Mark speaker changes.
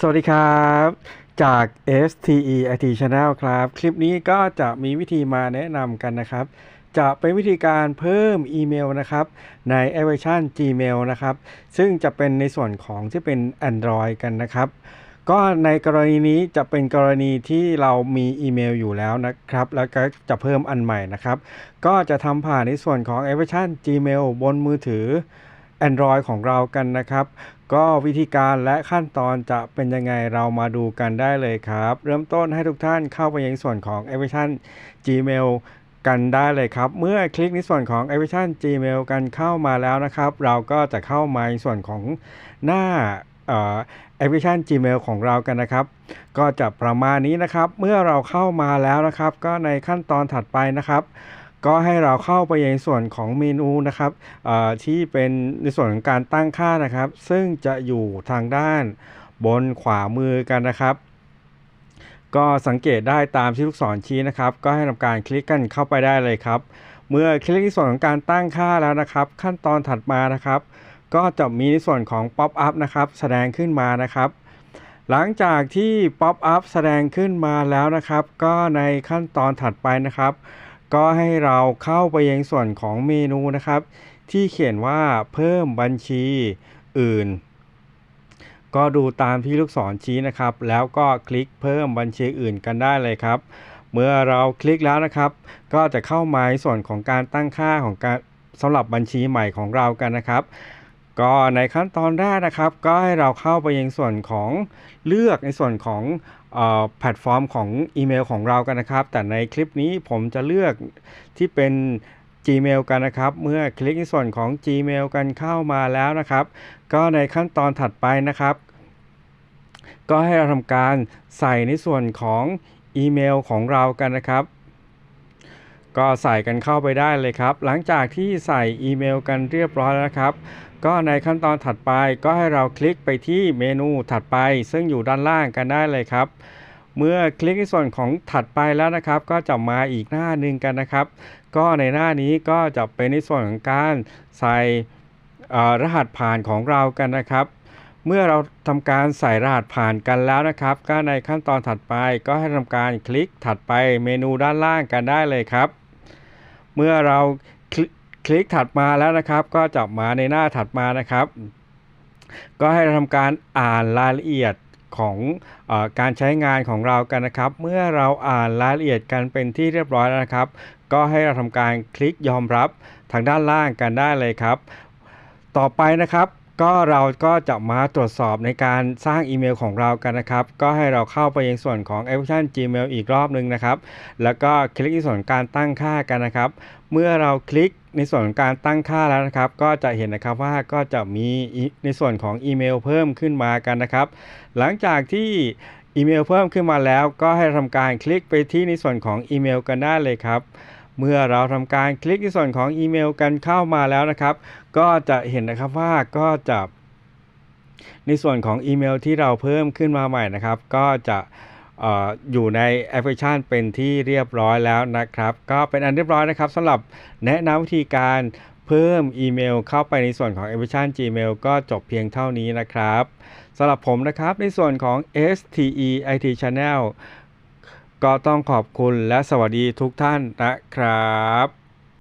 Speaker 1: สวัสดีครับ จาก STE IT Channel ครับ คลิปนี้ก็จะมีวิธีมาแนะนำกันนะครับ จะเป็นวิธีการเพิ่มอีเมลนะครับ ในแอปพลิเคชัน Gmail นะครับ ซึ่งจะเป็นในส่วนของที่เป็น Android กันนะครับ ก็ในกรณีนี้จะเป็นกรณีที่เรามีอีเมลอยู่แล้วนะครับ แล้วก็จะเพิ่มอันใหม่นะครับ ก็จะทำผ่านในส่วนของแอปพลิเคชัน Gmail บนมือถือ Android ของเรากันนะครับ ก็วิธีการและขั้นตอนจะเป็นยังไงเรามาดูกันได้เลยครับ เริ่มต้นให้ทุกท่านเข้าไปยังส่วนของแอปพลิเคชัน Gmail กันได้เลยครับ เมื่อคลิกในส่วนของแอปพลิเคชัน Gmail กันเข้ามาแล้วนะครับ เราก็จะเข้ามาในส่วนของหน้าแอปพลิเคชัน Gmail ของเรากันนะครับ ก็จะประมาณนี้นะครับ เมื่อเราเข้ามาแล้วนะครับ ก็ในขั้นตอนถัดไปนะครับ ก็ให้เราเข้าไปในส่วนของเมนูนะครับที่เป็นในส่วนของการตั้งค่านะครับ ซึ่งจะอยู่ทางด้านบนขวามือกันนะครับ ก็สังเกตได้ตามที่ลูกศรชี้นะครับ ก็ให้ทำการคลิกกันเข้าไปได้เลยครับ เมื่อคลิกในส่วนของการตั้งค่าแล้วนะครับ ขั้นตอนถัดมานะครับ ก็จะมีในส่วนของ Pop up นะครับ แสดงขึ้นมานะครับหลังจากที่ Pop up แสดงขึ้นมาแล้วนะครับ ก็ในขั้นตอนถัดไปนะครับ ก็ให้เราเข้าไปยังส่วนของเมนูนะครับ ที่เขียนว่าเพิ่มบัญชีอื่น ก็ดูตามที่ลูกศรชี้นะครับ แล้วก็คลิกเพิ่มบัญชีอื่นกันได้เลยครับ เมื่อเราคลิกแล้วนะครับ ก็จะเข้ามาในส่วนของการตั้งค่าของการสำหรับบัญชีใหม่ของเรากันนะครับ ก็ในขั้นตอนแรกนะครับ ก็ให้เราเข้าไปยังส่วนของเลือกในส่วนของแพลตฟอร์มของอีเมลของเรากันนะครับ แต่ในคลิปนี้ผมจะเลือกที่เป็น Gmail กันนะครับ เมื่อคลิกในส่วนของ Gmail กันเข้ามาแล้วนะครับ ก็ในขั้นตอนถัดไปนะครับ ก็ให้เราทำการใส่ในส่วนของอีเมลของเรากันนะครับ ก็ใส่กันเข้าไปได้เลยครับ หลังจากที่ใส่อีเมลกันเรียบร้อยแล้วครับ ก็ในขั้นตอนถัดไปก็ให้เราคลิกไปที่เมนูถัดไป ซึ่งอยู่ด้านล่างกันได้เลยครับ เมื่อคลิกในส่วนของถัดไปแล้วนะครับ ก็จะมาอีกหน้าหนึ่งกันนะครับ ก็ในหน้านี้ก็จะเป็นในส่วนของการใส่รหัสผ่านของเรากันนะครับเมื่อเราทำการใส่รหัสผ่านกันแล้วนะครับ ก็ในขั้นตอนถัดไปก็ให้ทำการคลิกถัดไปเมนูด้านล่างกันได้เลยครับ เมื่อเราคลิกคลิกถัดมาแล้วนะครับ ก็จับมาในหน้าถัดมานะครับ ก็ให้เราทำการอ่านรายละเอียดของออการใช้งานของเรากันนะครับ เมื่อเราอ่านรายละเอียดกันเป็นที่เรียบร้อยแล้วนะครับ ก็ให้เราทำการคลิกยอมรับทางด้านล่างกันได้เลยครับ ต่อไปนะครับ ก็เราก็จะมาตรวจสอบในการสร้างอีเมลของเรากันนะครับ ก็ให้เราเข้าไปยังส่วนของแอปพลิเคชัน Gmail อีกรอบหนึ่งนะครับ แล้วก็คลิกในส่วนการตั้งค่ากันนะครับ เมื่อเราคลิกในส่วนของการตั้งค่าแล้วนะครับ ก็จะเห็นนะครับว่าก็จะมีอีในส่วนของอีเมลเพิ่มขึ้นมากันนะครับ หลังจากที่อีเมลเพิ่มขึ้นมาแล้ว ก็ให้ทำการคลิกไปที่ในส่วนของอีเมลกันได้เลยครับ เมื่อเราทำการคลิกในส่วนของอีเมลกันเข้ามาแล้วนะครับ ก็จะเห็นนะครับว่าก็จะในส่วนของอีเมลที่เราเพิ่มขึ้นมาใหม่นะครับ ก็จะอออยู่ในแอปพลิเคชันเป็นที่เรียบร้อยแล้วนะครับ ก็เป็นอันเรียบร้อยนะครับสำหรับแนะนำวิธีการเพิ่มอีเมลเข้าไปในส่วนของแอปพลิเคชัน Gmail ก็จบเพียงเท่านี้นะครับสำหรับผมนะครับในส่วนของ STE IT Channel ก็ต้องขอบคุณและสวัสดีทุกท่านนะครับ